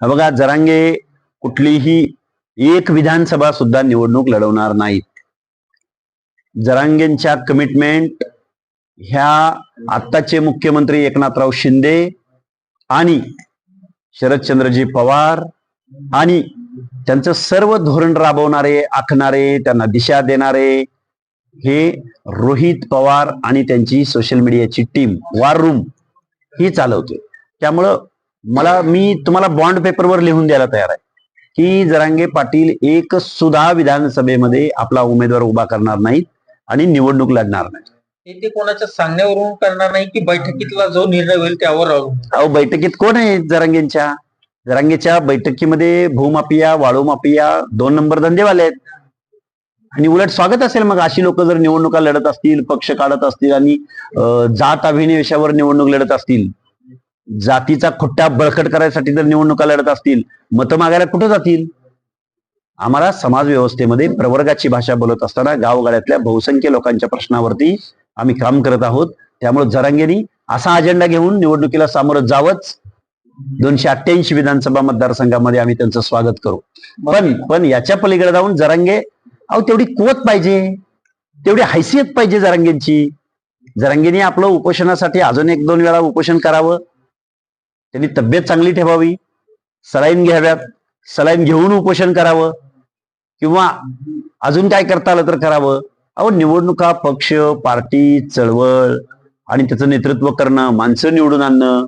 हा बघा जरांगे कुठलीही एक विधानसभा सुद्धा निवडणूक लढवणार नाहीत. जरांगेंच्या कमिटमेंट ह्या आत्ताचे मुख्यमंत्री एकनाथराव शिंदे आणि शरदचंद्रजी पवार आणि त्यांचं सर्व धोरण राबवणारे आखणारे त्यांना दिशा देणारे हे रोहित पवार आणि त्यांची सोशल मीडियाची टीम वार रूम ही चालवते त्यामुळं मला मी तुम्हाला बॉन्ड पेपरवर लिहून द्यायला तयार आहे. की जरांगे पाटील एक सुद्धा विधानसभेमध्ये आपला उमेदवार उभा करणार नाहीत आणि निवडणूक लढणार नाही ते कोणाच्या सांगण्यावरून करणार नाही की बैठकीतला जो निर्णय होईल त्यावर. अहो बैठकीत कोण आहे जरांगेंच्या? जरांगेच्या बैठकीमध्ये भूमाफिया वाळू माफिया दोन नंबर धंदेवाले आहेत. आणि उलट स्वागत असेल मग अशी लोक जर निवडणुका लढत असतील पक्ष काढत असतील आणि जात अभिनिवेशावर निवडणूक लढत असतील. जातीचा खुट्टा बळकट करायसाठी जर निवडणुका लढत असतील मतं मागायला कुठं जातील? आम्हाला समाज व्यवस्थेमध्ये प्रवर्गाची भाषा बोलत असताना गावगाड्यातल्या बहुसंख्य लोकांच्या प्रश्नावरती आम्ही काम करत आहोत. त्यामुळे जरांगेनी असा अजेंडा घेऊन निवडणुकीला सामोरं जावंच. दोनशे अठ्ठ्याऐंशी विधानसभा मतदारसंघामध्ये आम्ही त्यांचं स्वागत करू. पण पण याच्या पलीकडे जाऊन जरांगे अहो तेवढी कुवत पाहिजे. तेवढी हैसियत पाहिजे जरांगेंची. जरांगेने आपलं उपोषणासाठी अजून एक दोन वेळा उपोषण करावं. त्यांनी तब्येत चांगली ठेवावी सलाईन घ्याव्यात सलाईन घेऊन उपोषण करावं किंवा अजून काय करता आलं तर करावं. अहो निवडणुका पक्ष पार्टी चळवळ आणि त्याचं नेतृत्व करणं माणसं निवडून आणणं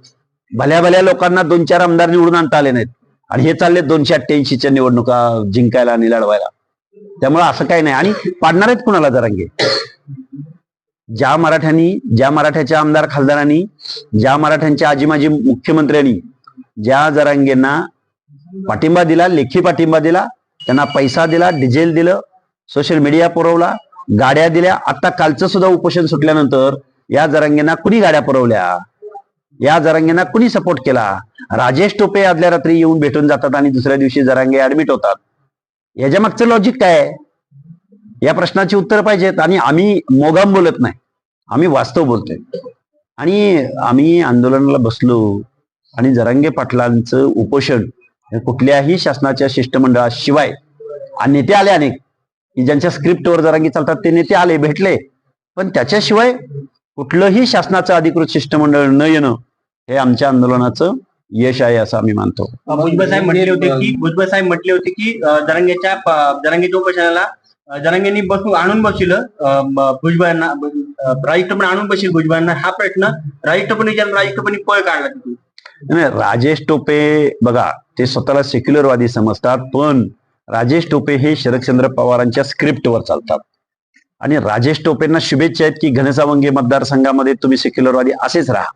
भल्या भल्या लोकांना दोन चार आमदार निवडून आणता आले नाहीत. आणि हे चालले दोनशे अठ्ठ्याऐंशीच्या निवडणुका जिंकायला आणि लढवायला. त्यामुळे असं काही नाही. आणि पाडणार आहेत कुणाला जरांगे? ज्या मराठ्यांनी ज्या मराठ्याच्या आमदार खासदारांनी ज्या मराठ्यांच्या आजी माजी मुख्यमंत्र्यांनी ज्या जरांगेंना पाठिंबा दिला लेखी पाठिंबा दिला त्यांना पैसा दिला डिझेल दिलं सोशल मीडिया पुरवला गाड्या दिल्या. आता कालचं सुद्धा उपोषण सुटल्यानंतर या जरांगेंना कुणी गाड्या पुरवल्या? या जरांगेंना कुणी सपोर्ट केला? राजेश टोपे आदल्या रात्री येऊन भेटून जातात आणि दुसऱ्या दिवशी जरांगे ऍडमिट होतात. याच्या मागचं लॉजिक काय आहे? या प्रश्नाची उत्तर पाहिजेत आणि आम्ही मोगाम बोलत नाही. आम्ही वास्तव बोलतोय. आणि आम्ही आंदोलनाला बसलो आणि जरांगे पाटलांचं उपोषण कुठल्याही शासनाच्या शिष्टमंडळाशिवाय आणि नेते आले अनेक. की ज्यांच्या स्क्रिप्टवर जरांगी चालतात ते नेते आले भेटले. पण त्याच्याशिवाय कुठलंही शासनाचं अधिकृत शिष्टमंडळ न येणं हे आमच्या आंदोलनाचं यश आहे असं आम्ही मानतो. भुजबळ साहेब म्हटले होते की भुजबळ साहेब म्हटले होते की अं, जरांगेच्या जरांगेच्या उपोषणाला अं, बसून आणून बसील भुजबळांना अं, आणून बसील भुजबळांना. हा प्रश्न राज टोपण विचार पळ काढला तिथून नाही, राजेश टोपे बघा ते स्वतःला सेक्युलरवादी समजतात पण राजेश टोपे हे शरदचंद्र पवारांच्या स्क्रिप्टवर चालतात. आणि राजेश टोपेंना शुभेच्छा आहेत की घनसावंगी मतदारसंघामध्ये तुम्ही सेक्युलरवादी असेच राहा.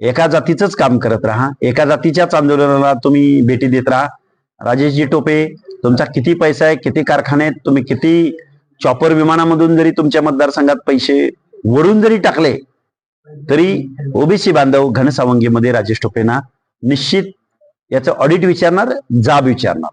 एका जातीचंच काम करत राहा. एका जातीच्याच आंदोलनाला तुम्ही भेटी देत राहा. राजेशजी टोपे तुमचा किती पैसा आहे किती कारखाने आहेत तुम्ही किती चॉपर विमानामधून जरी तुमच्या मतदारसंघात पैसे वरून जरी टाकले तरी ओबीसी बांधव घनसावंगीमध्ये राजेश टोपेंना निश्चित याचं ऑडिट विचारणार जाब विचारणार.